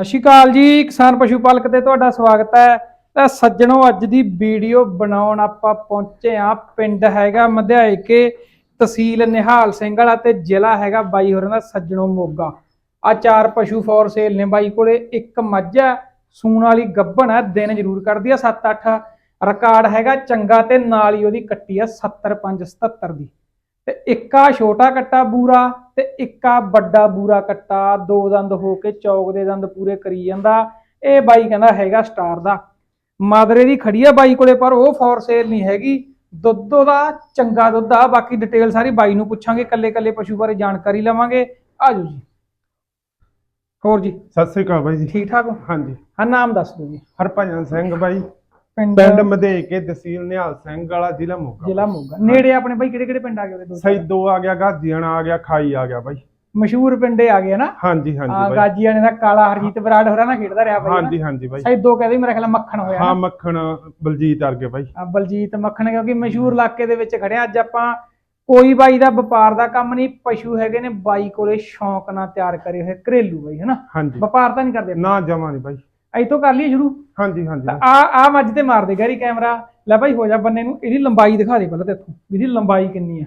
ਸਤਿ ਸ਼੍ਰੀ ਅਕਾਲ ਜੀ, ਕਿਸਾਨ ਪਸ਼ੂ ਪਾਲਕ ਤੇ ਤੁਹਾਡਾ ਸਵਾਗਤ ਹੈ। ਤਾਂ ਸੱਜਣੋ, ਅੱਜ ਦੀ ਵੀਡੀਓ ਬਣਾਉਣ ਆਪਾਂ ਪਹੁੰਚੇ ਆ ਪਿੰਡ ਹੈਗਾ ਮਧਿਆਇਕੇ ਤਹਿਸੀਲ ਨਿਹਾਲ ਸਿੰਘ ਵਾਲਾ ਤੇ ਜ਼ਿਲ੍ਹਾ ਹੈਗਾ ਬਾਈ ਹੋਰਾਂ ਦਾ ਸੱਜਣੋ ਮੋਗਾ। ਆ ਚਾਰ ਪਸ਼ੂ ਫੋਰ ਸੇਲ ਨੇ ਬਾਈ ਕੋਲੇ। ਇੱਕ ਮੱਝ ਹੈ, ਸੂਣ ਵਾਲੀ ਗੱਭਣ ਹੈ, ਦਿਨ ਜ਼ਰੂਰ ਕਰਦੀ ਆ 7-8 ਰਿਕਾਰਡ ਹੈਗਾ ਚੰਗਾ ਤੇ ਨਾਲ ਹੀ ਉਹਦੀ ਕੱਟੀ ਆ 70577 ਦੀ। ਤੇ ਇੱਕਾ ਛੋਟਾ ਕੱਟਾ ਬੂਰਾ ਤੇ ਇੱਕਾ ਵੱਡਾ ਬੂਰਾ ਕੱਟਾ ਦੋ ਦੰਦ ਹੋ ਕੇ ਚੌਕ ਦੇ ਦੰਦ ਪੂਰੇ ਕਰੀ ਜਾਂਦਾ। ਇਹ ਬਾਈ ਕਹਿੰਦਾ ਹੈਗਾ ਸਟਾਰ ਦਾ। ਮਾਦਰੇ ਦੀ ਖੜੀ ਆ ਬਾਈ ਕੋਲੇ ਪਰ ਉਹ ਫੋਰ ਸੇਲ ਨਹੀਂ ਹੈਗੀ। ਦੁੱਧ ਉਹਦਾ ਚੰਗਾ ਦੁੱਧ ਆ ਬਾਕੀ ਡਿਟੇਲ ਸਾਰੀ ਬਾਈ ਨੂੰ ਪੁੱਛਾਂਗੇ ਕੱਲੇ ਕੱਲੇ ਪਸ਼ੂ ਬਾਰੇ ਜਾਣਕਾਰੀ ਲਵਾਂਗੇ। ਆਜੋ ਜੀ। ਹੋਰ ਜੀ? ਸਤਿ ਸ੍ਰੀ ਅਕਾਲ ਬਾਈ ਜੀ। ਠੀਕ ਠਾਕ ਹੋ? ਹਾਂਜੀ। ਹਾਂ ਨਾਮ ਦੱਸ ਦਿਓ ਜੀ। ਹਰਭਜਨ ਸਿੰਘ ਬਾਈ। ਪਿੰਡ ਮਧੇਕੇ ਤਹਿਸੀਲ ਨਿਹਾਲ ਸਿੰਘ ਵਾਲਾ ਜ਼ਿਲ੍ਹਾ ਮੋਗਾ। ਜ਼ਿਲ੍ਹਾ ਮੋਗਾ। ਨੇੜੇ ਆਪਣੇ ਬਾਈ ਕਿਹੜੇ ਕਿਹੜੇ ਪਿੰਡ ਆ ਗਏ ਉਹਦੇ ਦੋ ਸੈਦੋ ਆ ਗਿਆ ਗਾਜੀਆਣਾ ਆ ਗਿਆ ਖਾਈ ਆ ਗਿਆ ਬਾਈ। ਮਸ਼ਹੂਰ ਪਿੰਡੇ ਆ ਗਏ ਨਾ? ਹਾਂਜੀ ਹਾਂਜੀ ਬਾਈ। ਗਾਜੀਆਣੇ ਦਾ ਕਾਲਾ ਹਰਜੀਤ ਬਰਾੜ ਹੋਰਾਂ ਨਾਲ ਖੇਡਦਾ ਰਿਹਾ ਬਾਈ ਹਾਂਜੀ ਹਾਂਜੀ ਬਾਈ। ਸਾਈ ਦੋ ਕਹਦੇ ਮੇਰਾ ਖਿਆਲ ਮੱਖਣ ਹੋਇਆ ਹਾਂ। ਮੱਖਣ ਬਲਜੀਤ ਅਰਗੇ ਬਾਈ। ਆ ਬਲਜੀਤ ਮੱਖਣ ਕਿਉਂਕਿ ਮਸ਼ਹੂਰ ਇਲਾਕੇ ਦੇ ਵਿੱਚ ਖੜਿਆ। ਅੱਜ ਆਪਾਂ ਕੋਈ ਬਾਈ ਦਾ ਵਪਾਰ ਦਾ ਕੰਮ ਨਹੀਂ ਪਸ਼ੂ ਹੈਗੇ ਨੇ ਬਾਈ ਕੋਲੇ ਸ਼ੌਂਕ ਨਾਲ ਤਿਆਰ ਕਰੇ ਹੋਏ ਘਰੇਲੂ ਬਾਈ ਹਨਾ? ਵਪਾਰ ਤਾਂ ਨਹੀਂ ਕਰਦੇ। ਨਾ ਜਮਾ ਨਹੀਂ ਬਾਈ। ਅਈ ਤੋਂ ਕਰ ਲਈਏ ਸ਼ੁਰੂ? ਹਾਂਜੀ ਹਾਂਜੀ। ਆ ਆ ਮੱਝ ਤੇ ਮਾਰ ਦੇ ਗੈਰੀ ਕੈਮਰਾ। ਲੈ ਬਾਈ ਹੋ ਜਾ ਬੰਨੇ ਨੂੰ ਇਹਦੀ ਲੰਬਾਈ ਦਿਖਾ ਦੇ ਪਹਿਲਾਂ ਤੇ ਇੱਥੋਂ ਵੀ ਇਹਦੀ ਲੰਬਾਈ ਕਿੰਨੀ ਆ।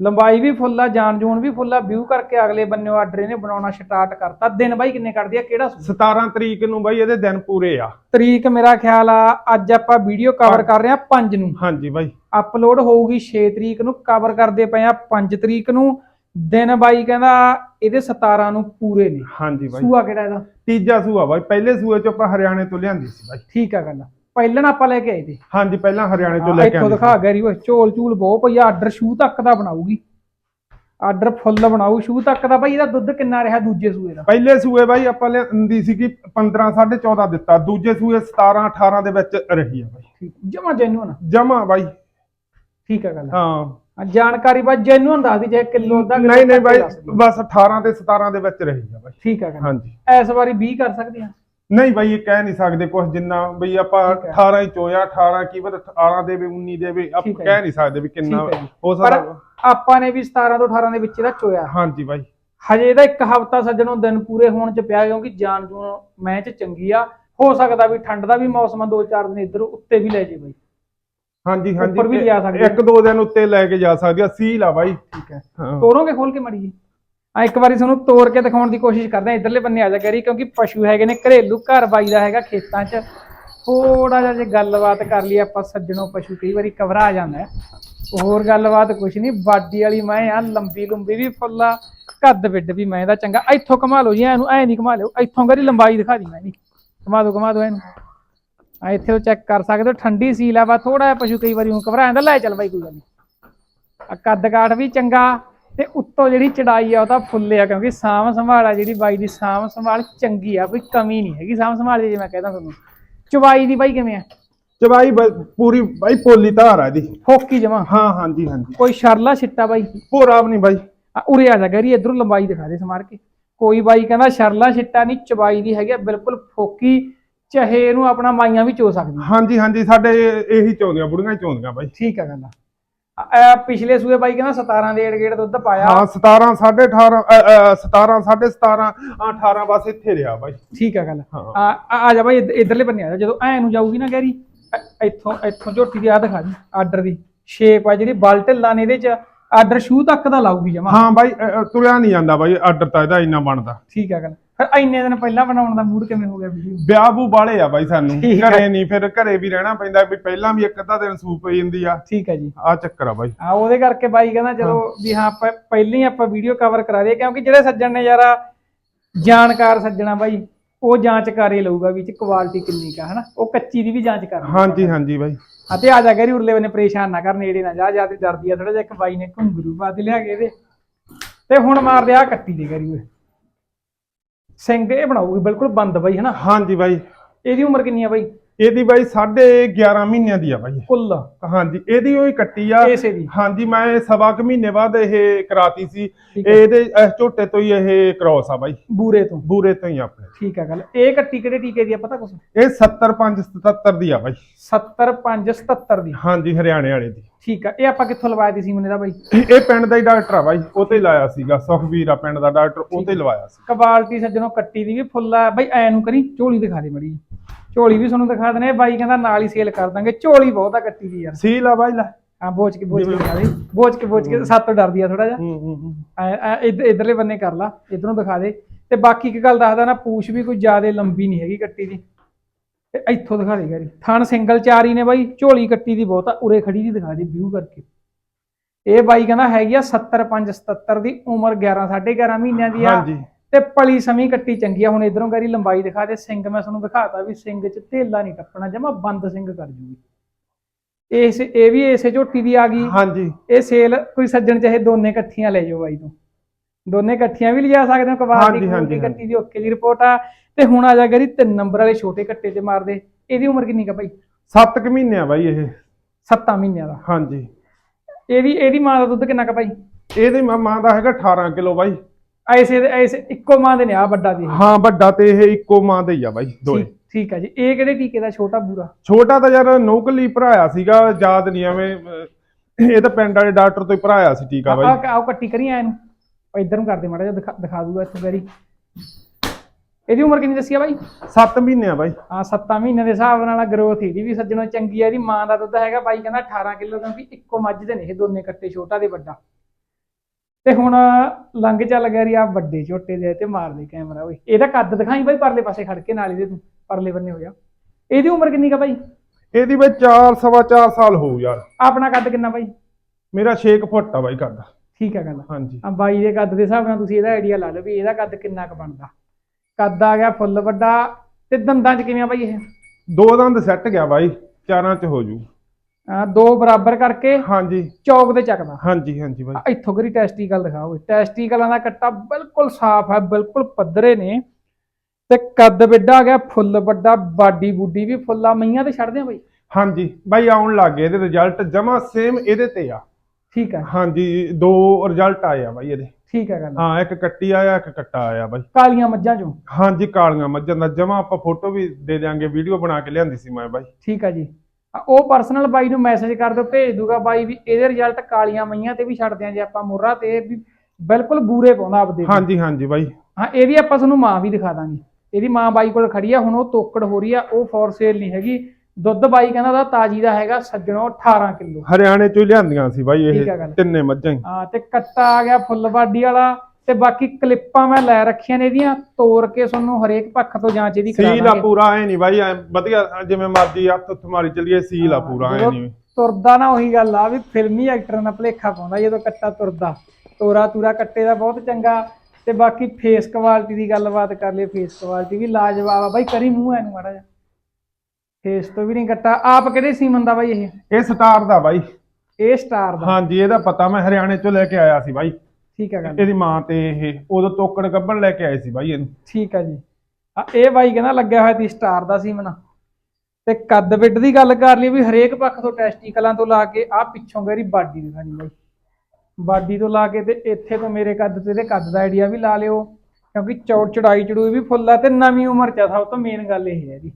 ਲੰਬਾਈ ਵੀ ਫੁੱਲ ਆ ਜਾਨ ਜੂਨ ਵੀ ਫੁੱਲ ਆ ਵਿਊ ਕਰਕੇ ਅਗਲੇ ਬੰਨੇ ਆਰਡਰ ਇਹਨੇ ਬਣਾਉਣਾ ਸਟਾਰਟ ਕਰਤਾ। ਦਿਨ ਬਾਈ ਕਿੰਨੇ ਕੱਢਦੀ ਆ ਕਿਹੜਾ ਸੂਟ? 17 ਤਰੀਕ ਨੂੰ ਬਾਈ ਇਹਦੇ ਦਿਨ ਪੂਰੇ ਆ। ਤਰੀਕ ਮੇਰਾ ਖਿਆਲ ਆ ਅੱਜ ਆਪਾਂ ਵੀਡੀਓ ਕਵਰ ਕਰ ਰਹੇ ਆ 5 ਨੂੰ। ਹਾਂਜੀ ਬਾਈ। ਅਪਲੋਡ ਹੋਊਗੀ 6 ਤਰੀਕ ਨੂੰ ਕਵਰ ਕਰਦੇ ਪਏ ਆ 5 ਤਰੀਕ ਨੂੰ। ਦਿਨ ਬਾਈ ਕਹਿੰਦਾ ਇਹਦੇ 17 ਨੂੰ ਪੂਰੇ ਨੇ। ਹਾਂਜੀ ਬਾਈ। ਸੂਆ ਕਿਹੜਾ ਇਹਦਾ? ਤੀਜਾ ਸੂਆ ਬਾਈ। ਪਹਿਲੇ ਸੂਏ ਚ ਆਪਾਂ ਹਰਿਆਣੇ ਤੋਂ ਲਿਆਂਦੀ ਸੀ ਬਾਈ। ਠੀਕ ਆ ਗੱਲ ਪਹਿਲਾਂ ਆਪਾਂ ਲੈ ਕੇ ਆਏ ਤੇ ਹਾਂਜੀ ਪਹਿਲਾਂ ਹਰਿਆਣੇ ਤੋਂ ਲੈ ਕੇ ਇੱਥੋਂ ਆਂਦੀ ਦਿਖਾ ਗੈਰੀ ਓਏ ਝੋਲ ਝੂਲ ਬਹੁਤ ਪਈ ਆਰਡਰ ਸ਼ੂ ਤੱਕ ਦਾ ਬਣਾਊਗੀ। ਆਰਡਰ ਫੁੱਲ ਬਣਾਊ ਸ਼ੂ ਤੱਕ ਦਾ ਭਾਈ ਇਹਦਾ ਦੁੱਧ ਕਿੰਨਾ ਰਿਹਾ ਦੂਜੇ ਸੂਏ ਦਾ? ਪਹਿਲੇ ਸੂਏ ਬਾਈ ਆਪਾਂ ਲਿਆਂਦੀ ਸੀਗੀ 15 14.5 ਦਿੱਤਾ। ਦੂਜੇ ਸੂਏ 17 18 ਦੇ ਵਿੱਚ ਰਹੀ ਆ ਬਾਈ। ਠੀਕ ਜਮਾ ਜੈਨੂਨ ਜਮਾ ਬਾਈ। ਠੀਕ ਆ ਗੱਲ ਹਾਂ। ਜਾਣਕਾਰੀ ਬਾ ਜੈਨੂਨ ਦੱਸਦੀ ਜੇ ਕਿਲੋ ਦਾ ਨਹੀਂ ਨਹੀਂ ਬਾਈ ਬਸ 18 ਤੇ 17 ਦੇ ਵਿੱਚ ਰਹੀ ਆ ਬਾਈ। ਠੀਕ ਗੱਲ ਹਾਂਜੀ। ਇਸ ਵਾਰੀ 20 ਕਰ ਸਕਦੇ ਆ? ਨਹੀਂ ਬਾਈ ਇਹ ਕਹਿ ਨਹੀਂ ਸਕਦੇ ਕੁਝ ਜਿੰਨਾ ਬਈ ਆਪਾਂ ਠੀਕ ਹੈ। 18 ਹੀ ਚੋਇਆ 18 ਕੀ ਪਤਾ 18 ਦੇ ਵੀ 19 ਦੇ ਵੀ ਆਪਾਂ ਠੀਕ ਹੈ ਕਹਿ ਨਹੀਂ ਸਕਦੇ ਵੀ ਕਿੰਨਾ ਠੀਕ ਹੈ। ਹੋ ਪਰ ਸਕਦਾ ਆਪਾਂ ਨੇ ਵੀ 17 ਤੋਂ 18 ਦੇ ਵਿੱਚ ਇਹਦਾ ਚੋਇਆ। ਹਾਂਜੀ ਬਾਈ। ਹਜੇ ਇਹਦਾ ਇੱਕ ਹਫਤਾ ਸੱਜਣੋਂ ਦਿਨ ਪੂਰੇ ਹੋਣ ਚ ਪਿਆ ਕਿਉਂਕਿ ਜਾਨ ਜੂਨ ਮੈਚ ਚੰਗੀ ਆ। ਹੋ ਸਕਦਾ ਵੀ ਠੰਡ ਦਾ ਵੀ ਮੌਸਮ ਆ ਦੋ ਚਾਰ ਦਿਨ ਇੱਧਰ ਉੱਤੇ ਵੀ ਲੈ ਜੇ ਬਾਈ। ਹਾਂਜੀ ਉੱਪਰ ਵੀ ਹਾਂਜੀ ਲਿਜਾ ਸਕਦੇ ਇੱਕ ਦੋ ਦਿਨ ਉੱਤੇ ਲੈ ਕੇ ਜਾ ਸਕਦੀ ਆ ਸੀਲ ਆ ਬਾਈ। ਠੀਕ ਹੈ। ਹਾਂ। ਤੋਰੋਗੇ ਖੋਲ ਕੇ ਮੜੀ ਜੀ। ਆ ਇੱਕ ਵਾਰੀ ਤੁਹਾਨੂੰ ਤੋੜ ਕੇ ਦਿਖਾਉਣ ਦੀ ਕੋਸ਼ਿਸ਼ ਕਰਦੇ ਆ ਇਧਰਲੇ ਬੰਨੇ ਆ ਜਾ ਕਰੀ ਕਿਉਂਕਿ ਪਸ਼ੂ ਹੈਗੇ ਨੇ ਘਰੇਲੂ ਘਰ ਬਾਈ ਦਾ ਹੈਗਾ ਖੇਤਾਂ 'ਚ। ਥੋੜਾ ਜਿਹਾ ਜੇ ਗੱਲਬਾਤ ਕਰ ਲਈ ਆਪਾਂ ਸੱਜਣੋਂ ਪਸ਼ੂ ਕਈ ਵਾਰੀ ਘਬਰਾ ਜਾਂਦਾ। ਹੋਰ ਗੱਲਬਾਤ ਕੁਛ ਨਹੀਂ ਬਾਡੀ ਵਾਲੀ ਮੈਂ ਆ ਲੰਬੀ ਲੰਬੀ ਵੀ ਫੁੱਲਾ ਕੱਦ ਵਿੱਡ ਵੀ ਮੈਂ ਦਾ ਚੰਗਾ। ਇੱਥੋਂ ਕਮਾ ਲਓ ਜੀ ਇਹਨੂੰ ਐ ਨਹੀਂ ਕਮਾ ਲਿਓ ਇੱਥੋਂ ਕਰੀ ਲੰਬਾਈ ਦਿਖਾ ਦੀ ਮੈਂ ਨਹੀਂ। ਕਮਾ ਦੋ ਕਮਾ ਦੋ ਇਹਨੂੰ ਆ ਇੱਥੇ ਉਹ ਚੈੱਕ ਕਰ ਸਕਦੇ ਹੋ ਠੰਡੀ ਸੀਲ ਆ ਵਾ ਥੋੜਾ ਜਿਹਾ ਪਸ਼ੂ ਕਈ ਵਾਰੀ ਉਹ ਘਬਰਾ ਜਾਂਦਾ ਲੈ ਚੱਲ ਬਾਈ ਕੋਈ ਗੱਲ ਨਹੀਂ। ਆ ਕੱਦ ਕਾਠ ਵੀ ਚੰਗਾ ਤੇ ਉੱਤੋਂ ਜਿਹੜੀ ਚੜਾਈ ਆ ਉਹ ਤਾਂ ਫੁੱਲ ਆ ਕਿਉਂਕਿ ਸਾਂਭ ਸੰਭਾਲ ਆ ਜਿਹੜੀ ਬਾਈ ਦੀ ਸਾਂਭ ਸੰਭਾਲ ਚੰਗੀ ਆ ਕੋਈ ਕਮੀ ਨਹੀਂ ਹੈਗੀ ਸਾਂਭ ਸੰਭਾਲ ਦੀ ਜੇ ਮੈਂ ਕਹਿੰਦਾ ਤੁਹਾਨੂੰ। ਚਵਾਈ ਦੀ ਬਾਈ ਕਿਵੇਂ ਆ? ਚਬਾਈ ਬ- ਪੂਰੀ ਬਾਈ ਪੋਲੀ ਧਾਰ ਆ ਇਹਦੀ। ਫੋਕੀ ਜਮਾ। ਹਾਂ ਹਾਂਜੀ ਹਾਂਜੀ। ਕੋਈ ਸ਼ਰਲਾ ਛਿੱਟਾ ਬਾਈ? ਭੋਰਾ ਵੀ ਨਹੀਂ ਬਾਈ। ਉਰੇ ਆ ਜਾ ਗਰੀ ਇਧਰੋਂ ਲੰਬਾਈ ਦਿਖਾ ਦੇ ਸਮਾਰ ਕੇ। ਕੋਈ ਬਾਈ ਕਹਿੰਦਾ ਸ਼ਰਲਾ ਛਿੱਟਾ ਨਹੀਂ ਚਵਾਈ ਦੀ ਹੈਗੀ ਬਿਲਕੁਲ ਫੋਕੀ ਚਾਹੇ ਇਹਨੂੰ ਆਪਣਾ ਮਾਈਆਂ ਵੀ ਚੋ ਸਕਦੀ ਹਾਂਜੀ ਹਾਂਜੀ ਸਾਡੇ ਇਹੀ ਚਾਹੁੰਦੀਆਂ ਬੁੜੀਆਂ ਹੀ ਚਾਹੁੰਦੀਆਂ ਬਾਈ। ਠੀਕ ਆ ਗੱਲ ਆ। ਪਿਛਲੇ ਸੂਏ ਬਾਈ ਕਹਿੰਦਾ 17 ਦੇ ਏੜ ਗੇੜ ਦੁੱਧ ਪਾਇਆ। ਹਾਂ 17 18 17 17 18 ਬਸ ਇੱਥੇ ਰਿਹਾ ਬਾਈ। ਠੀਕ ਆ ਗੱਲ ਹਾਂ। ਆ ਆ- ਜਾ ਬਾਈ ਇੱਧ- ਇੱਧਰਲੇ ਬੰਨੇ ਆ ਜਾ ਜਦੋਂ ਐ ਨੂੰ ਜਾਊਗੀ ਨਾ ਗੈਰੀ ਇੱਥੋਂ ਇੱਥੋਂ ਝੋਟੀ ਦੀ ਆ ਦਿਖਾ ਦੀ ਆਰਡਰ ਦੀ। ਸ਼ੇਪ ਆ ਜਿਹੜੀ ਬਲ ਢਿੱਲਾ ਨੇ ਇਹਦੇ ਚ ਆਰਡਰ ਸ਼ੂ ਤੱਕ ਦਾ ਲਾਊਗੀ ਜਮਾ। ਹਾਂ ਬਾਈ ਤੁਰਿਆ ਨਹੀਂ ਜਾਂਦਾ ਬਾਈ ਆਰਡਰ ਤਾਂ ਇਹਦਾ ਇੰਨਾ ਬਣਦਾ। ਠੀਕ ਆ ਗੱਲ। ਫਿਰ ਇੰਨੇ ਦਿਨ ਪਹਿਲਾਂ ਬਣਾਉਣ ਦਾ ਮੂਡ ਕਿਵੇਂ ਹੋ ਗਿਆ ਵੀਡੀਓ ਵਿਆਹ ਬੂ ਵਾਲੇ ਆ ਬਾਈ ਸਾਨੂੰ। ਠੀਕ ਹੈ। ਘਰੇ ਨਹੀਂ ਫਿਰ ਘਰੇ ਵੀ ਰਹਿਣਾ ਪੈਂਦਾ ਵੀ ਪਹਿਲਾਂ ਵੀ ਇੱਕ ਅੱਧਾ ਦਿਨ ਸੂਪ ਪਈ ਜਾਂਦੀ ਆ। ਠੀਕ ਹੈ ਜੀ। ਆ ਚੱਕਰ ਆ ਬਾਈ। ਆ ਉਹਦੇ ਕਰਕੇ ਬਾਈ ਕਹਿੰਦਾ ਚਲੋ ਵੀ ਹਾਂ ਆਪਾਂ ਪਹਿਲਾਂ ਹੀ ਆਪਾਂ ਵੀਡੀਓ ਕਵਰ ਕਰਾ ਦਈਏ ਕਿਉਂਕਿ ਜਿਹੜੇ ਸੱਜਣ ਨੇ ਯਾਰਾ ਜਾਣਕਾਰ ਸੱਜਣਾ ਬਾਈ ਉਹ ਜਾਂਚ ਕਰੇ ਲਊਗਾ ਵੀ ਚ ਕੁਆਲਿਟੀ ਕਿੰਨੀ ਕਾ ਹਨਾ? ਉਹ ਕੱਚੀ ਦੀ ਵੀ ਜਾਂਚ ਕਰ ਹਾਂਜੀ ਹਾਂਜੀ ਬਾਈ। ਅਤੇ ਆ ਜਾ ਗਰੀ ਉਰਲੇ ਬੰਨੇ ਪਰੇਸ਼ਾਨ ਨਾ ਕਰ ਨੇੜੇ ਨਾ ਜਾ ਜਾ ਤੇ ਡਰਦੀ ਆ ਥੋੜਾ ਜਿਹਾ ਇੱਕ ਬਾਈ ਨੇ ਘੁੰਗਰੂ ਪਾ ਤੇ ਲਿਆ ਕੇ ਇਹਦੇ। ਤੇ ਹੁਣ ਮਾਰਦੇ ਆ ਕੱਟੀ ਦੇ ਗਰੀ ਓਏ। ਸਿੰਘ ਇਹ ਬਣਾਉਗੀ ਬਿਲਕੁਲ ਬੰਦ ਬਾਈ ਹਨਾ? ਹਾਂਜੀ ਬਾਈ। ਇਹਦੀ ਉਮਰ ਕਿੰਨੀ ਆ ਬਾਈ? ਇਹਦੀ ਬਾਈ 11.5 ਮਹੀਨਿਆਂ ਦੀ ਆ ਬਾਈ। ਕੁੱਲ। ਹਾਂਜੀ ਇਹਦੀ ਉਹੀ ਕੱਟੀ ਆ। ਇਸੇ ਦੀ ਹਾਂਜੀ ਮੈਂ ਸਵਾ ਕੁ ਮਹੀਨੇ ਬਾਅਦ ਇਹ ਕਰਾਤੀ ਸੀ। ਇਹਦੇ ਇਸ ਝੋਟੇ ਤੋਂ ਹੀ ਇਹ ਕ੍ਰੋਸ ਆ ਬਾਈ। ਬੂਰੇ ਤੋਂ। ਬੂਰੇ ਤੋਂ ਹੀ ਆਪਣੇ। ਠੀਕ ਆ ਗੱਲ। ਇਹ ਕੱਟੀ ਕਿਹੜੇ ਟੀਕੇ ਦੀ ਆ ਪਤਾ ਕੁਛ? ਇਹ 75 77 ਦੀ ਆ ਬਾਈ। 75 77 ਦੀ। ਹਾਂਜੀ ਹਰਿਆਣੇ ਵਾਲੇ ਦੀ। ਠੀਕ ਆ ਇਹ ਆਪਾਂ ਕਿੱਥੋਂ ਲਵਾਇਆ ਤੀ ਸੀਮਨ ਇਹਦਾ ਬਾਈ? ਇਹ ਪਿੰਡ ਦਾ ਹੀ ਡਾਕਟਰ ਆ ਬਾਈ ਉਹ ਤੇ ਲਾਇਆ ਸੀਗਾ ਸੁਖਵੀਰ ਆ ਪਿੰਡ ਦਾ ਡਾਕਟਰ ਉਹ ਤੇ ਲਵਾਇਆ ਸੀ। ਕਵਾਲਟੀ ਸੱਜਣੋਂ ਕੱਟੀ ਦੀ ਵੀ ਫੁੱਲ ਆ। ਬਾਈ ਐ ਨੂੰ ਕਰੀ ਝੋਲੀ ਦਿਖਾ ਦੇ ਮੜੀ ਝੋਲੀ ਵੀ ਤੁਹਾਨੂੰ ਦਿਖਾ ਦਨੇ ਬਾਈ ਕਹਿੰਦਾ ਨਾਲ ਹੀ ਸੇਲ ਕਰ ਦਾਂਗੇ। ਝੋਲੀ ਬਹੁਤ ਆ ਕੱਟੀ ਦੀ ਯਾਰ। ਸੀਲ ਆ ਬਾਈ ਲੈ। ਹਾਂ ਬੋਚ ਕੇ ਬੋਚ ਕੇ ਦਿਖਾ ਦੇ। ਬੋਚ ਕੇ ਬੋਚ ਕੇ ਸਾਤੋਂ ਡਰਦੀ ਆ ਥੋੜਾ ਜਿਹਾ। ਇੱਧਰਲੇ ਬੰਨੇ ਕਰ ਲਾ ਇਧਰੋਂ ਦਿਖਾ ਦੇ। ਤੇ ਬਾਕੀ ਇੱਕ ਗੱਲ ਦੱਸਦਾ ਨਾ ਪੂਛ ਵੀ ਕੋਈ ਜ਼ਿਆਦਾ ਲੰਬੀ ਨਹੀਂ ਹੈਗੀ ਕੱਟੀ ਦੀ। ਤੇ ਇੱਥੋਂ ਦਿਖਾ ਦੇ ਗਾਰੀ ਥਣ ਸਿੰਗਲ ਚਾਰ ਹੀ ਨੇ ਬਾਈ ਝੋਲੀ ਕੱਟੀ ਦੀ ਬਹੁਤ ਆ ਉਰੇ ਖੜੀ ਦੀ ਦਿਖਾ ਦੇ ਵਿਊ ਕਰਕੇ। ਇਹ ਬਾਈ ਕਹਿੰਦਾ ਹੈਗੀ ਆ 75 77 ਦੀ ਉਮਰ 11 11.5 ਮਹੀਨਿਆਂ ਦੀ ਆ। ਹਾਂਜੀ। ਤੇ ਪਲੀ ਸਮੀ ਕੱਟੀ ਚੰਗੀ ਆ ਹੁਣ ਇਧਰੋਂ ਗਾਰੀ ਲੰਬਾਈ ਦਿਖਾ ਦੇ ਸਿੰਘ ਮੈਂ ਤੁਹਾਨੂੰ ਦਿਖਾਤਾ ਵੀ ਸਿੰਘ 'ਚ ਧੇਲਾ ਨਹੀਂ ਟੱਪਣਾ ਜਮਾ ਬੰਦ ਸਿੰਘ ਕਰ ਜੂਗੀ। ਇਸ ਇਹ ਵੀ ਇਸੇ ਝੋਟੀ ਦੀ ਆ ਗਈ। ਹਾਂਜੀ। ਇਹ ਸੇਲ ਕੋਈ ਸੱਜਣ ਚਾਹੇ ਦੋਨੇ ਇਕੱਠੀਆਂ ਲੈ ਜਾਓ ਬਾਈ ਤੋਂ। ਦੋਨੇ ਇਕੱਠੀਆਂ ਵੀ ਲਿਜਾ ਸਕਦੇ ਹੋ ਕਬਾੜ ਦੀ ਹਾਂਜੀ, ਦੀ ਹਾਂਜੀ। ਕੱਟੀ ਦੀ ਓਕੇ ਦੀ ਰਿਪੋਰਟ ਆ। ਤੇ ਹੁਣ ਆ ਜਾ ਗਰੀ ਤਿੰਨ ਨੰਬਰ ਵਾਲੇ ਛੋਟੇ ਕੱਟੇ ਤੇ ਮਾਰਦੇ ਇਹਦੀ ਉਮਰ ਕਿੰਨੀ ਕਾ ਬਾਈ? 7 ਕੁ ਮਹੀਨੇ ਆ ਬਾਈ ਇਹ। 7 ਮਹੀਨਿਆਂ ਦਾ। ਹਾਂਜੀ। ਇਹਦੀ ਇਹਦੀ ਮਾਂ ਦਾ ਦੁੱਧ ਕਿੰਨਾ ਕਾ ਬਾਈ? ਇਹਦੀ ਮਾਂ ਮਾਂ ਦਾ ਹੈਗਾ 18 ਕਿਲੋ ਬਾਈ। ਐਸੇ ਦੇ ਐਸੇ ਇੱਕੋ ਮਾਂ ਦੇ ਨੇ ਆ ਵੱਡਾ ਦੀ। ਹਾਂ ਵੱਡਾ ਤੇ ਇਹ ਇੱਕੋ ਮਾਂ ਦੇ ਹੀ ਆ ਬਾਈ ਦੋਏ ਠੀਕ- ਠੀਕ ਆ ਜੀ। ਇਹ ਕਿਹੜੇ ਟੀਕੇ ਦਾ ਛੋਟਾ ਬੂਰਾ ਛੋਟਾ ਤਾਂ ਯਾਰ ਨੌਕਲੀ ਭਰਾਇਆ ਸੀਗਾ ਯਾਦ ਨਹੀਂ ਐਵੇਂ ਅਹ, ਇਹ ਤਾਂ ਪਿੰਡ ਵਾਲੇ ਡਾਕਟਰ ਤੋਂ ਹੀ ਭਰਾਇਆ ਸੀ ਟੀਕਾ ਬਾਈ। ਆ ਆਓ ਕੱਟੀ ਕਰੀ ਐ ਨੂੰ ਉਹ ਇਧਰ ਨੂੰ ਕਰਦੇ ਮਾੜਾ ਜਿਹਾ ਦਿਖਾ ਦਿਖਾ ਦੂਗਾ ਇੱਥੋਂ ਗਰੀ ਇਹਦੀ ਉਮਰ ਕਿੰਨੀ ਦੱਸੀ ਆ ਬਾਈ? 7 ਮਹੀਨੇ ਆ ਬਾਈ। ਆ 7 ਮਹੀਨੇ ਦੇ ਹਿਸਾਬ ਨਾਲ ਗਰੋਥ ਇਹਦੀ ਵੀ ਸੱਜਣੋਂ ਚੰਗੀ ਆ ਇਹਦੀ ਮਾਂ ਦਾ ਦੁੱਧ ਹੈਗਾ ਬਾਈ ਕਹਿੰਦਾ 18 ਕਿਲੋ ਕਿਉਂਕਿ ਇੱਕੋ ਮੱਝ ਦੇ ਨੇ ਇਹ ਦੋਨੇ ਕੱਟੇ ਛੋਟਾ ਤੇ ਵੱਡਾ। ਤੇ ਹੁਣ ਲੰਘ ਚੱਲ ਗਿਆ ਰੀ ਆ ਵੱਡੇ ਝੋਟੇ ਦੇ ਤੇ ਮਾਰ ਦੇ ਕੈਮਰਾ ਓਏ। ਇਹਦਾ ਕੱਦ ਦਿਖਾਈ ਬਾਈ ਪਰਲੇ ਪਾਸੇ ਖੜ ਕੇ ਨਾਲ ਇਹਦੇ ਤੂੰ ਪਰਲੇ ਬੰਨੇ ਹੋ ਜਾ। ਇਹਦੀ ਉਮਰ ਕਿੰਨੀ ਕਾ ਬਾਈ? ਇਹਦੀ ਬਾਈ 4 ਸਵਾ 4 ਸਾਲ ਹੋਊ ਯਾਰ। ਆਪਣਾ ਕੱਦ ਕਿੰਨਾ ਬਾਈ? ਮੇਰਾ 6 ਫੁੱਟ ਆ ਬਾਈ ਕਰਦਾ ਠੀਕ ਆ ਗੱਲ? ਹਾਂਜੀ। ਆ ਬਾਈ ਦੇ ਕੱਦ ਦੇ ਹਿਸਾਬ ਨਾਲ ਤੁਸੀਂ ਇਹਦਾ ਆਈਡੀਆ ਲਾ ਲਓ ਵੀ ਇਹਦਾ ਕੱਦ ਕਿੰਨਾ ਕੁ ਬਣਦਾ। ਕੱਦ ਆ ਗਿਆ ਫੁੱਲ ਵੱਡਾ ਤੇ ਦੰਦਾਂ 'ਚ ਕਿਵੇਂ ਆ ਬਾਈ ਇਹ? ਦੋ ਦੰਦ ਸੈੱਟ ਗਿਆ ਬਾਈ ਚਾਰਾਂ ਚ ਹੋ ਜੂ ਆ ਦੋ ਬਰਾਬਰ ਕਰਕੇ ਹਾਂਜੀ। ਚੌਕ ਤੇ ਚੱਕਦਾ। ਹਾਂਜੀ ਹਾਂਜੀ ਬਾਈ। ਇੱਥੋਂ ਕਰੀ ਟੈਸਟੀਕਲ ਦਿਖਾਓ। ਟੈਸਟੀਕਲਾਂ ਦਾ ਕੱਟਾ ਬਿਲਕੁਲ ਸਾਫ਼ ਹੈ ਬਿਲਕੁਲ ਪੱਧਰੇ ਨੇ। ਤੇ ਕੱਦ ਵੱਡਾ ਆ ਗਿਆ ਫੁੱਲ ਵੱਡਾ ਬਾਡੀ ਬੂਡੀ ਵੀ ਫੁੱਲਾ ਮਈਆਂ ਤੇ ਛੱਡਦੇ ਆ ਬਾਈ। ਹਾਂਜੀ। ਬਾਈ ਆਉਣ ਲੱਗ ਗਏ ਇਹਦੇ ਰਿਜ਼ਲਟ ਜਮਾ ਸੇਮ ਇਹਦੇ ਤੇ ਆ। ਠੀਕ ਹੈ। ਹਾਂਜੀ ਦੋ ਰਿਜ਼ਲਟ ਆਏ ਆ ਬਾਈ ਇਹਦੇ। ਠੀਕ ਹੈ ਗੱਲ। ਹਾਂ ਇੱਕ ਕੱਟੀ ਆਇਆ ਇੱਕ ਕੱਟਾ ਆਇਆ ਬਾਈ। ਕਾਲੀਆਂ ਮੱਝਾਂ ਚੋਂ? ਹਾਂਜੀ ਕਾਲੀਆਂ ਮੱਝਾਂ ਦਾ ਜਮਾ ਆਪਾਂ ਫੋਟੋ ਵੀ ਦੇ ਦਿਆਂਗੇ ਵੀਡੀਓ ਬਣਾ ਕੇ ਲਿਆਂਦੀ ਸੀ ਮੈਂ ਬਾਈ। ਠੀਕ ਹੈ ਜੀ। ਉਹ ਪਰਸਨਲ ਬਾਈ ਨੂੰ ਮੈਸੇਜ ਕਰ ਦਿਓ ਭੇਜ ਦੂਗਾ ਬਾਈ ਵੀ ਇਹਦੇ ਰਿਜ਼ਲਟ ਕਾਲੀਆਂ ਮਈਆਂ ਤੇ ਵੀ ਛੱਡਦੇ ਆ ਜੇ ਆਪਾਂ ਮੁਰਰਾ ਤੇ ਇਹ ਵੀ ਬਿਲਕੁਲ ਬੂਰੇ ਪਾਉਂਦਾ ਆਪਦੇ ਵੀ। ਹਾਂਜੀ ਹਾਂਜੀ ਬਾਈ। ਹਾਂ ਇਹਦੀ ਆਪਾਂ ਤੁਹਾਨੂੰ ਮਾਂ ਵੀ ਦਿਖਾ ਦਾਂਗੇ। ਇਹਦੀ ਮਾਂ ਬਾਈ ਕੋਲ ਖੜੀ ਆ ਹੁਣ ਉਹ ਤੋਕੜ ਹੋ ਰਹੀ ਆ ਉਹ ਫੋਰ ਸੇਲ ਨਹੀਂ ਹੈਗੀ। ਦੁੱਧ ਬਾਈ ਕਹਿੰਦਾ ਦਾ ਤਾਜੀ ਦਾ ਹੈਗਾ ਸੱਜਣੋ 18 ਕਿਲੋ। ਹਰਿਆਣੇ ਚੋਂ ਹੀ ਲਿਆਂਦੀਆਂ ਸੀ ਬਾਈ ਠੀਕ ਆ ਇਹ ਗੱਲ। ਤਿੰਨੇ ਮੱਝਾਂ ਹੀ। ਹਾਂ ਤੇ ਕੱਟਾ ਆ ਗਿਆ ਫੁੱਲ ਬਾਡੀ ਵਾਲਾ ਤੇ ਬਾਕੀ ਕਲਿੱਪਾਂ ਮੈਂ ਲੈ ਰੱਖੀਆਂ ਨੇ ਇਹਦੀਆਂ ਤੋੜ ਕੇ ਤੁਹਾਨੂੰ ਹਰੇਕ ਪੱਖ ਤੋਂ ਜਾਂਚ ਇਹਦੀ ਸੀਲ ਆ ਪੂਰਾ ਐ ਨਹੀਂ ਬਾਈ ਐ ਵਧੀਆ ਜਿਵੇਂ ਮਰਜ਼ੀ ਹੱਥ ਉੱਥੇ ਮਾਰੀ ਚੱਲੀਏ ਸੀਲ ਆ ਪੂਰਾ ਐ ਜਦੋਂ ਨਹੀਂ ਤੁਰਦਾ ਨਾ ਉਹੀ ਗੱਲ ਆ ਵੀ ਫਿਲਮੀ ਐਕਟਰ ਨਾਲ ਭਲੇਖਾ ਪਾਉਂਦਾ ਜਦੋਂ ਕੱਟਾ ਤੁਰਦਾ। ਤੋਰਾ ਤੂਰਾ ਕੱਟੇ ਦਾ ਬਹੁਤ ਚੰਗਾ ਤੇ ਬਾਕੀ ਫੇਸ ਕੁਆਲਿਟੀ ਦੀ ਗੱਲਬਾਤ ਕਰ ਲਈ ਫੇਸ ਕੁਆਲਿਟੀ ਵੀ ਲਾਜਵਾਬ ਆ। ਬਾਈ ਕਰੀ ਮੂੰਹ ਐਨੂੰ ਮਾੜਾ ਜਿਹਾ। ਫੇਸ ਤੋਂ ਵੀ ਨਹੀਂ ਕੱਟਾ। ਆਪ ਕਿਹੜੇ ਸੀਮਨ ਦਾ ਬਾਈ ਇਹ? ਇਹ ਸਟਾਰ ਦਾ ਬਾਈ। ਇਹ ਸਟਾਰ ਦਾ। ਹਾਂਜੀ ਇਹਦਾ ਪਤਾ ਮੈਂ ਹਰਿਆਣੇ ਚੋਂ ਲੈ ਕੇ ਆਇਆ ਸੀ ਬਾਈ। ਠੀਕ ਹੈ ਗੱਲ। ਇਹਦੀ ਮਾਂ ਤੇ ਇਹ ਉਦੋਂ ਤੋਕੜ ਗੱਬਣ ਲੈ ਕੇ ਆਏ ਸੀ ਬਾਈ ਇਹਨੂੰ। ਠੀਕ ਹੈ ਜੀ। ਆ ਇਹ ਬਾਈ ਕਹਿੰਦਾ ਲੱਗਿਆ ਹੋਇਆ ਸੀ ਸਟਾਰ ਦਾ ਸੀਮਨ। ਤੇ ਕੱਦ ਵਿੱਡ ਦੀ ਗੱਲ ਕਰ ਲਈ ਵੀ ਹਰੇਕ ਪੱਖ ਤੋਂ ਟੈਸਟੀਕਲਾਂ ਤੋਂ ਲਾ ਕੇ ਆ ਪਿੱਛੋਂ ਗਰੀ ਬਾਡੀ ਦਿਖਾਣੀ ਬਾਈ। ਬਾਡੀ ਤੋਂ ਲਾ ਕੇ ਤੇ ਇੱਥੇ ਤੋਂ ਮੇਰੇ ਕੱਦ ਤੇ ਇਹਦੇ ਕੱਦ ਦਾ ਆਈਡੀਆ ਵੀ ਲਾ ਲਿਓ। ਕਿਉਂਕਿ ਚੌੜ ਚੜਾਈ ਚੜੂਈ ਵੀ ਫੁੱਲ ਆ ਤੇ ਨਵੀਂ ਉਮਰ ਚ ਆ, ਸਭ ਤੋਂ ਮੇਨ ਗੱਲ ਇਹ ਹੈ ਜੀ।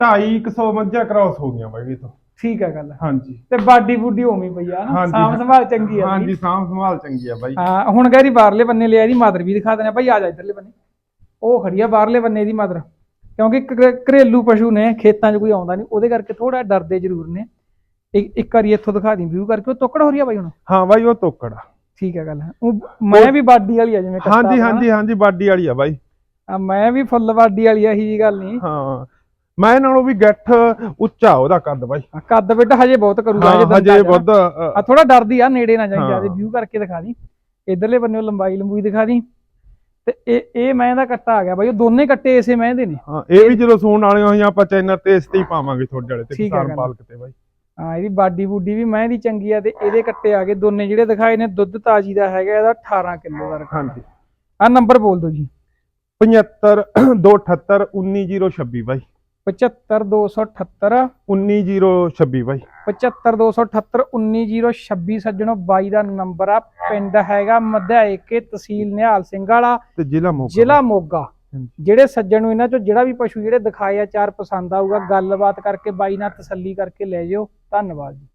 250 ਮੱਝਾਂ ਕ੍ਰਾਸ ਹੋ ਗਈਆਂ ਬਾਈ ਇਹ ਤੋਂ। ਠੀਕ ਹੈ ਗੱਲ। ਹਾਂਜੀ। ਤੇ ਬਾਡੀ ਬੂਡੀ ਉਵੇਂ ਪਈ ਆ ਨਾ ਹਾਂਜੀ। ਸਾਂਭ ਸੰਭਾਲ ਚੰਗੀ ਆ ਹਾਂਜੀ। ਸਾਂਭ ਸੰਭਾਲ ਚੰਗੀ ਆ ਬਾਈ। ਹਾਂ ਹੁਣ ਗੈਰੀ ਬਾਹਰਲੇ ਬੰਨੇ ਲਿਆ ਇਹਦੀ ਮਾਦਰ ਵੀ ਦਿਖਾ ਦਿੰਦੇ ਆ। ਭਾਈ ਆ ਜਾ ਇਧਰਲੇ ਬੰਨੇ। ਉਹ ਖੜੀ ਆ ਬਾਹਰਲੇ ਬੰਨੇ ਦੀ ਮਾਦਰ। ਕਿਉਂਕਿ ਘਰੇ- ਘਰੇਲੂ ਪਸ਼ੂ ਨੇ ਖੇਤਾਂ 'ਚ ਕੋਈ ਆਉਂਦਾ ਨਹੀਂ। ਉਹਦੇ ਕਰਕੇ ਥੋੜਾ ਡਰਦੇ ਜ਼ਰੂਰ ਨੇ। ਇੱਕ ਇੱਕ ਵਾਰੀ ਇੱਥੋਂ ਦਿਖਾ ਦੀ ਵਿਊ ਕਰਕੇ। ਉਹ ਤੋਕੜ ਹੋ ਰਹੀ ਆ ਬਾਈ ਹੁਣ? ਹਾਂ ਬਾਈ ਉਹ ਤੋਕੜ ਆ। ਠੀਕ ਹੈ ਗੱਲ। ਉਹ ਮੈਂ ਵੀ ਬਾਡੀ ਵਾਲੀ ਆ ਜਿਵੇਂ ਕੱਟਾ ਹਾਂਜੀ ਆਪਣਾ। ਹਾਂਜੀ ਹਾਂਜੀ ਬਾਡੀ ਵਾਲੀ ਆ ਬਾਈ। ਆ, ਮੈਂ ਵੀ ਫੁੱਲ ਬਾਡੀ ਵਾਲੀ ਆ ਇਹੀ ਜੀ ਗੱਲ ਨਹੀਂ। ਹਾਂ। ਮੈਂ ਨਾਲੋਂ ਵੀ ਗੱਠ ਉੱਚਾ ਉਹਦਾ ਕੱਦ ਬਾਈ। ਕੱਦ ਬਿੱਟ ਹਜੇ ਬਹੁਤ ਕਰੂਗਾ ਹਜੇ ਨਾ। ਵੱਧ ਆ ਥੋੜਾ ਡਰਦੀ ਆ ਨੇੜੇ ਨਾ ਜਾਈ। ਜ਼ਿਆਦਾ ਵਿਊ ਕਰਕੇ ਦਿਖਾ ਦੀ। ਇਧਰਲੇ ਬੰਨੇ ਲੰਬਾਈ ਲੰਬੂਈ ਦਿਖਾ ਦੀ। ਤੇ ਇਹ ਇਹ ਮੈਂ ਦਾ ਕੱਟਾ ਆ ਗਿਆ ਬਾਈ ਉਹ ਦੋਨੇ ਕੱਟੇ ਇਸੇ ਮੈਂ ਦੇ ਨੇ। ਹਾਂ ਇਹ ਵੀ ਜਦੋਂ ਸੂਣ ਵਾਲੀਆਂ ਹੋਈਆਂ ਆਪਾਂ ਚੈਨਲ ਤੇ ਇਸ ਤੇ ਹੀ ਪਾਵਾਂਗੇ ਤੁਹਾਡੇ ਵਾਲੇ ਤੇ ਕਿਸਾਨ। ਪਾਲਕ ਤੇ ਬਾਈ। ਹਾਂ ਇਹਦੀ ਬਾਡੀ ਬੂਡੀ ਵੀ ਮੈਂ ਦੀ ਚੰਗੀ ਆ ਤੇ ਇਹਦੇ ਕੱਟੇ ਆ ਗਏ ਦੋਨੇ ਜਿਹੜੇ ਦਿਖਾਏ ਨੇ ਦੁੱਧ ਤਾਜੀ ਦਾ ਹੈਗਾ ਇਹਦਾ 18 ਕਿਲੋ ਦਾ ਹਾਂਜੀ। ਆ ਨੰਬਰ ਬੋਲ ਦਿਓ ਜੀ। 75 278 19026 ਬਾਈ। 75278 19026 ਬਾਈ 75278 19026 ਸੱਜਣੋ ਬਾਈ। ਦਾ ਨੰਬਰ ਆ ਪਿੰਡ ਹੈਗਾ ਮਧਿਆਏਕੇ ਤਹਿਸੀਲ ਨਿਹਾਲ ਸਿੰਘ ਵਾਲਾ ਤੇ ਜ਼ਿਲ੍ਹਾ ਮੋਗਾ। ਜ਼ਿਲ੍ਹਾ ਮੋਗਾ। ਜਿਹੜੇ ਸੱਜਣ ਨੂੰ ਇਹਨਾਂ ਚੋਂ ਜਿਹੜਾ ਵੀ ਪਸ਼ੂ ਜਿਹੜੇ ਦਿਖਾਏ ਆ ਚਾਰ ਪਸੰਦ ਆਊਗਾ ਗੱਲਬਾਤ ਕਰਕੇ ਬਾਈ ਨਾਲ ਤਸੱਲੀ ਕਰਕੇ ਲੈ ਜਿਓ। ਧੰਨਵਾਦ ਜੀ।